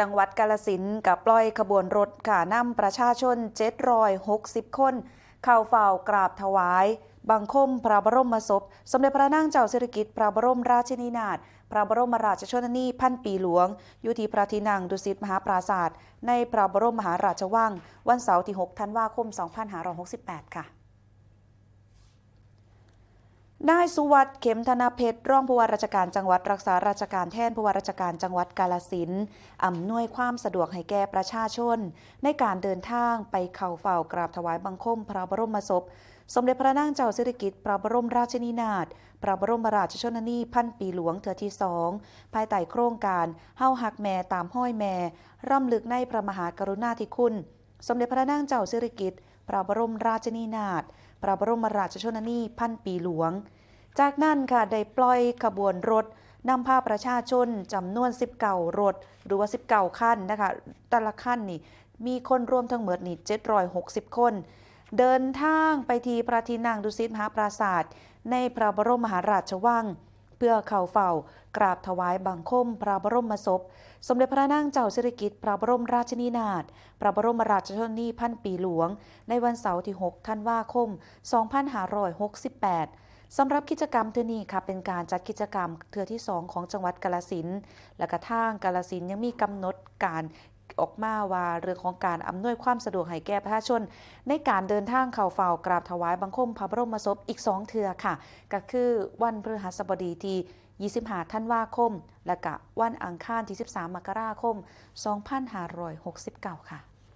จังหวัดกาลสินกับปล่อยขบวนรถค่ะนำประชาชน760คน เข้าเฝ้ากราบถวาย บังคมพระบรมศพ สมเด็จพระนางเจ้าสิริกิติ์พระบรมราชินีนาถพระบรมราชชนนีพันปีหลวงยู่ที่พระที่นั่งดุสิตมหาปราศาสตร์ในพระบรมมหาราชวัง วันเสาร์ที่ 6 ธันวาคม 2568 ค่ะ นายสุวัสด์เข็มธนาเพชรรองผู้ว่าราชการจังหวัดรักษาราชการแทนผู้ว่าราชการจังหวัดกาลสินอำนวยความสะดวกให้แก่ประชาชน ในการเดินทางไปเข้าเฝ้ากราบถวายบังคมพระบรมศพ สมเด็จพระนางเจ้าสิริกิติ์พระบรมราชินีนาถพระบรมราชชนนีพันปีหลวงเถือที่สองภายใต้โครงการเฮาหักแม่ตามห้อยแม่ร่ำลึกในพระมหากรุณาธิคุณ สมเด็จพระนางเจ้าสิริกิติ์ พระบรมราชินีนาถพระบรมราชชนนีพันปีหลวง จากนั้นค่ะได้ปล่อยขบวนรถนำพาประชาชนจำนวน19รถ หรือว่า19ขั้นนะคะแต่ละขั้นนี่มีคนรวมทั้งหมดนี่760 คน เดินทางไปที่พระที่นั่งดุสิตมหาปราศาสตร์ในพระบรมมหาราชวัง เพื่อเข้าเฝ้ากราบถวายบังคมพระบรมศพ สมเด็จพระนางเจ้าสิริกิติ์พระบรมราชินีนาถพระบรมราชชนนีพันปีหลวง ในวันเสาร์ที่ 6 ธันวาคม 2568สำหรับกิจกรรมเทือนี้ค่ะเป็นการจัดกิจกรรมเทือที่ 2 ของจังหวัดกาลสินและกระทั่งกาลสินยังมีกำหนดการ ออกมาว่าเรื่องของการอำนวยความสะดวกให้แก่ประชาชน ในการเดินทางเข้าเฝ้ากราบถวายบังคมพระบรมศพอีกสองเทือค่ะ ก็คือวันพฤหัสบดีที่25ธันวาคม และก็วันอังคารที่ 13 มกราคม 2569 ค่ะ